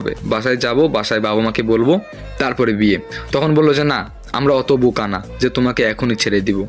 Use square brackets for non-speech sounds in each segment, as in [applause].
হবে। বাসায় যাব, বাসায় বাবা মাকে বলব, তারপরে বিয়ে। তখন বলল যে, না, আমরা অত বোকা না যে তোমাকে এখনই ছেড়ে দিব।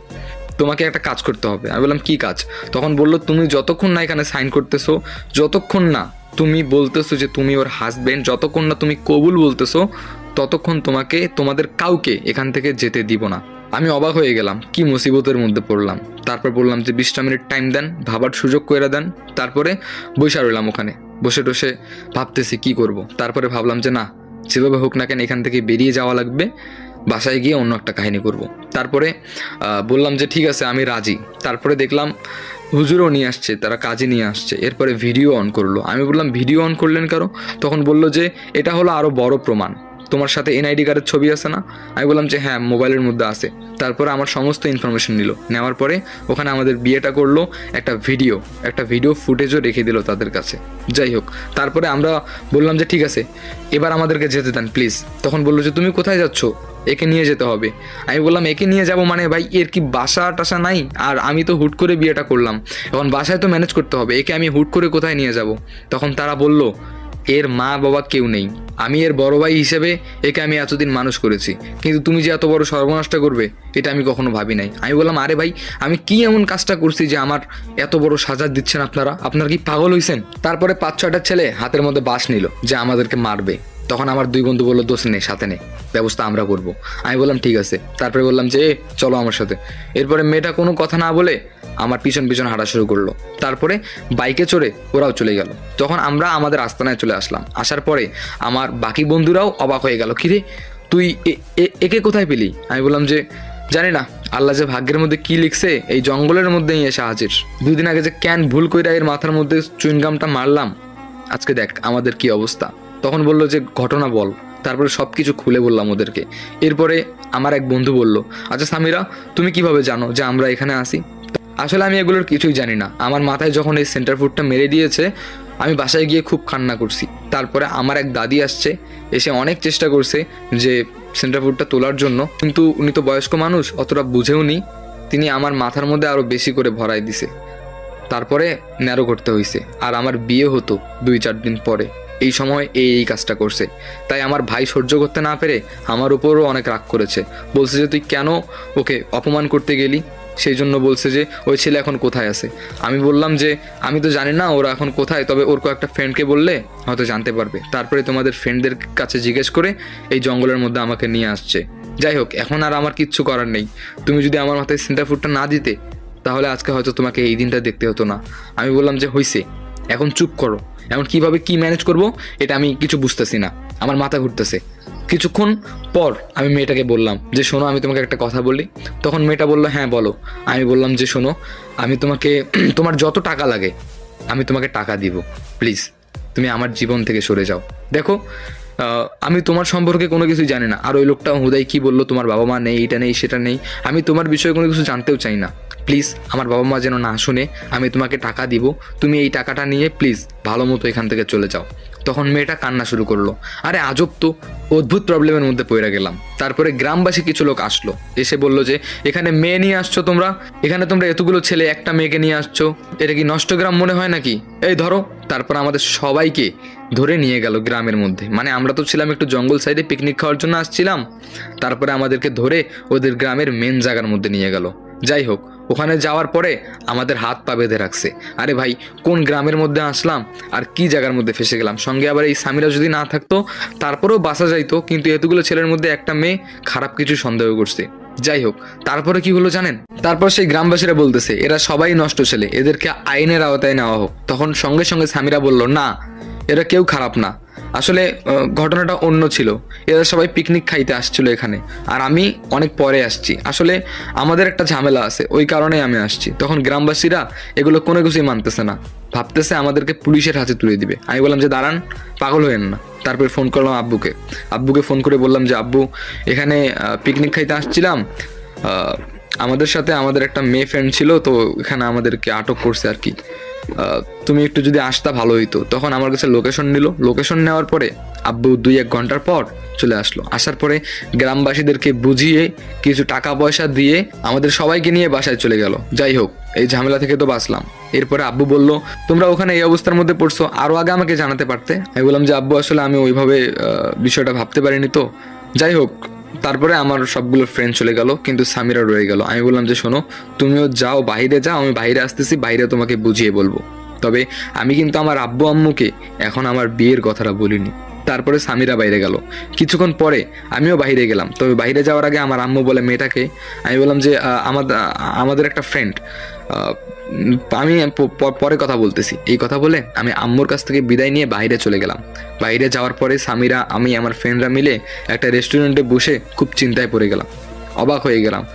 তোমাকে একটা কাজ করতে হবে। আমি বললাম, কি কাজ? তখন বলল, তুমি যতক্ষণ না এখানে সাইন করতেছো, যতক্ষণ না তুমি বলতেছো যে তুমি ওর হাজবেন্ড যতক্ষণ না তুমি কবুল বলতেছো, ততক্ষণ তোমাকে, তোমাদের কাউকে এখান থেকে যেতে দিব না। আমি অবাক হয়ে গেলাম, কি মুসিবতের মধ্যে পড়লাম। তারপর বললাম যে বিশটা মিনিট টাইম দেন, ভাবার সুযোগ করে দেন, তারপরে বসে রইলাম ওখানে। বসে টসে ভাবতেছি কি করব। তারপরে ভাবলাম যে না, যেভাবে হোক না কেন এখান থেকে বেরিয়ে যাওয়া লাগবে, বাসায় গিয়ে অন্য একটা কাহিনী করব। তারপরে বললাম যে ঠিক আছে, আমি রাজি। তারপরে দেখলাম হুজুরও নিয়ে আসছে, তারা কাজে নিয়ে আসছে। এরপরে ভিডিও অন করল। আমি বললাম, ভিডিও অন করলেন কারও তখন বলল যে, এটা হলো আরও বড় প্রমাণ। তোমার সাথে এনআইডি কার্ডের ছবি আছে না? আমি বললাম যে হ্যাঁ মোবাইলের মধ্যে আছে। তারপরে আমার সমস্ত ইনফরমেশন নিল। নেওয়ার পরে ওখানে আমাদের বিয়েটা করল একটা ভিডিও একটা ভিডিও ফুটেজও রেখে দিল তাদের কাছে। যাই হোক, তারপরে আমরা বললাম যে ঠিক আছে, এবার আমাদেরকে যেতে দেন প্লিজ তখন বলল যে, তুমি কোথায় যাচ্ছ? একে নিয়ে যেতে হবে। আমি বললাম, একে নিয়ে যাব মানে ভাই, এর কি বাসা টাসা নাই? আর আমি তো হুট করে বিয়েটা করলাম। এখন বাসায় তো ম্যানেজ করতে হবে, একে আমি হুট করে কোথায় নিয়ে যাব? তখন তারা বলল, এর মা বাবা কেউ নেই। আমি এর বড় ভাই হিসেবে একে আমি এতদিন মানুষ করেছি। কিন্তু তুমি যে এত বড় সর্বনাশটা করবে, এটা আমি কখনো ভাবি নাই। আমি বললাম, আরে ভাই, আমি কি এমন কাজটা করছি যে আমার এত বড় সাজা দিচ্ছেন আপনারা? আপনারা কি পাগল হইছেন? তারপরে পাঁচ ছয়টা ছেলে হাতের মধ্যে বাস নিল যে আমাদেরকে মারবে। তখন আমার দুই বন্ধু বলল দোষ নেই সাথে নেই ব্যবস্থা আমরা করব। আমি বললাম ঠিক আছে। তারপরে বললাম যে "এ, চলো আমার সাথে। এরপরে মেয়েটা কোনো কথা না বলে আমার পিছন পিছন হাঁটা শুরু করল। তারপরে বাইকে চড়ে ওরাও চলে গেল। তখন আমরা আমাদের আস্তানায় চলে আসলাম। আসার পরে আমার বাকি বন্ধুরাও অবাক হয়ে গেল কিরে তুই একে কোথায় পেলি? আমি বললাম যে জানি না আল্লাহ যে ভাগ্যের মধ্যে কি লিখছে এই জঙ্গলের মধ্যেই এসে হাজির। দুই দিন আগে যে ক্যান ভুল কইরা এর মাথার মধ্যে চুইনগামটা মারলাম আজকে দেখ আমাদের কি অবস্থা। তখন বলল যে, ঘটনা বল। তারপরে সব কিছু খুলে বললাম ওদেরকে। এরপরে আমার এক বন্ধু বলল আচ্ছা সামিরা, তুমি কীভাবে জানো যে আমরা এখানে আসি? আসলে আমি এগুলোর কিছুই জানি না। আমার মাথায় যখন এই সেন্টার ফুডটা মেরে দিয়েছে, আমি বাসায় গিয়ে খুব কান্না করছি। তারপরে আমার এক দাদি আসছে, এসে অনেক চেষ্টা করছে যে সেন্টার ফুডটা তোলার জন্য। কিন্তু উনি তো বয়স্ক মানুষ, অতটা বুঝেও নি। তিনি আমার মাথার মধ্যে আরও বেশি করে ভরাই দিছে। তারপরে ন্যারো করতে হয়েছে আর আমার বিয়ে হতো দুই চার দিন পরে। এই সময় এই এই কাজটা করছে। তাই আমার ভাই সহ্য করতে না পেরে আমার উপরও অনেক রাগ করেছে। বলছে যে, তুই কেন ওকে অপমান করতে গেলি? সেই জন্য বলছে যে, ওই ছেলে এখন কোথায় আছে? আমি বললাম যে, আমি তো জানি না ওরা এখন কোথায়, তবে ওর একটা ফ্রেন্ডকে বললে হয়তো জানতে পারবে। তারপরে তোমাদের ফ্রেন্ডদের কাছে জিজ্ঞেস করে এই জঙ্গলের মধ্যে আমাকে নিয়ে আসছে। যাই হোক, এখন আর আমার কিচ্ছু করার নেই। তুমি যদি আমার মাথায় সেন্টার ফুডটা না দিতে, তাহলে আজকে হয়তো তোমাকে এই দিনটা দেখতে হতো না। আমি বললাম যে, হইছে। এখন চুপ করো। এখন কীভাবে কি ম্যানেজ করব, এটা আমি কিছু বুঝতেছি না। আমার মাথা ঘুরতেছে। কিছুক্ষণ পর আমি মেয়েটাকে বললাম যে, শোনো, আমি তোমাকে একটা কথা বলি। তখন মেয়েটা বলল হ্যাঁ বলো। আমি বললাম যে, শোনো, আমি তোমাকে, [clears throat] তোমার যত টাকা লাগে, আমি তোমাকে টাকা দিব। প্লিজ, তুমি আমার জীবন থেকে সরে যাও। দেখো আমি তোমার সম্পর্কে কোনো কিছু জানি না। আর ওই লোকটা হুদাই কি বলল, তোমার বাবা মা নেই, এটা নেই, সেটা নেই। আমি তোমার বিষয়ে কোনো কিছু জানতেও চাই না। প্লিজ আমার বাবা মা যেন না শুনে আমি তোমাকে টাকা দিব। তুমি এই টাকাটা নিয়ে প্লিজ ভালো মতো এখান থেকে চলে যাও। তখন মেয়েটা কান্না শুরু করল। আরে আজব তো, অদ্ভুত প্রবলেমের মধ্যে পড়ে গেলাম। তারপরে গ্রামবাসী কিছু লোক আসলো। এসে বলল যে, এখানে মেয়ে নিয়ে আসছো তোমরা? এখানে তোমরা এতগুলো ছেলে, একটা মেয়েকে নিয়ে আসছো? এটা কি নষ্ট গ্রাম মনে হয় নাকি? এই ধরো। তারপর আমাদের সবাইকে ধরে নিয়ে গেল গ্রামের মধ্যে। মানে আমরা তো ছিলাম একটু জঙ্গল সাইডে পিকনিক খাওয়ার জন্য আসছিলাম। তারপরে আমাদেরকে ধরে ওদের গ্রামের মেন জায়গার মধ্যে নিয়ে গেল। যাই হোক ওখানে যাওয়ার পরে আমাদের হাত পা বেঁধে রাখছে। আরে ভাই, কোন গ্রামের মধ্যে আসলাম আর কি জায়গার মধ্যে ফেসে গেলাম? সঙ্গে আবার এই সামিরা যদি না থাকতো, তারপরেও বাসা যাইতো, কিন্তু এতগুলো ছেলের মধ্যে একটা মেয়ে খারাপ কিছু সন্দেহ করছে। যাই হোক, তারপরে কি হলো জানেন? তারপর সেই গ্রামবাসীরা বলতেছে, এরা সবাই নষ্ট ছেলে, এদেরকে আইনের আওতায় নেওয়া হোক। তখন সঙ্গে সঙ্গে সামিরা বলল, না, এরা কেউ খারাপ না। আসলে ঘটনাটা অন্য ছিল। এরা সবাই পিকনিক খাইতে আসছিল এখানে। আর আমি অনেক পরে আসছি। আসলে, আমাদের একটা ঝামেলা আছে। ওই কারণেই আমি আসছি। তখন গ্রামবাসীরা এগুলো কোনো কিছুই মানতেছে না। ভাবতেছে আমাদেরকে পুলিশের হাতে তুলে দিবে। আমি বললাম যে, দাঁড়ান, পাগল হয়েন না। তারপরে ফোন করলাম আব্বুকে। আব্বুকে ফোন করে বললাম যে, আব্বু, এখানে পিকনিক খাইতে আসছিলাম। আমাদের সাথে আমাদের একটা মেয়ে ফ্রেন্ড ছিল, তো এখানে আমাদেরকে আটক করছে আর কি। তুমি একটু যদি আসতা ভালো হইতো। তখন আমার কাছে লোকেশন নিল। লোকেশন নেওয়ার পরে আব্বু দুই এক ঘণ্টার পর চলে আসলো। আসার পরে গ্রামবাসীদেরকে বুঝিয়ে কিছু টাকা পয়সা দিয়ে আমাদের সবাইকে নিয়ে বাসায় চলে গেল। যাই হোক, এই ঝামেলা থেকে তো বাঁচলাম। এরপরে আব্বু বলল, তোমরা ওখানে এই অবস্থার মধ্যে পড়ছো। আরও আগে আমাকে জানাতে পারতে? আমি বললাম যে, আব্বু, আসলে আমি ওইভাবে বিষয়টা ভাবতে পারিনি তো। যাই হোক তারপরে আমার সবগুলো ফ্রেন্ড চলে গেল, কিন্তু সামিরা রয়ে গেল। আমি বললাম যে, শোনো, তুমিও যাও বাইরে, যাও, আমি বাইরে আসতেছি, বাইরে তোমাকে বুঝিয়ে বলব। তবে আমি কিন্তু আমার আব্বু, আম্মুকে এখন আমার বিয়ের কথাটা বলিনি। তারপরে সামিরা বাইরে গেল। কিছুক্ষণ পরে আমিও বাইরে গেলাম। তবে বাইরে যাওয়ার আগে আমার আম্মু বলে, মেয়েটাকে? আমি বললাম যে আমাদের আমাদের একটা ফ্রেন্ড আমি পরে কথা বলতেছি। এই কথা বলে আমি আম্মুর কাছ থেকে বিদায় নিয়ে বাইরে চলে গেলাম। বাইরে যাওয়ার পরে স্বামীরা আমি, আমার ফ্রেন্ডরা মিলে একটা রেস্টুরেন্টে বসে খুব চিন্তায় পড়ে গেলাম। অবাক হয়ে গেলাম।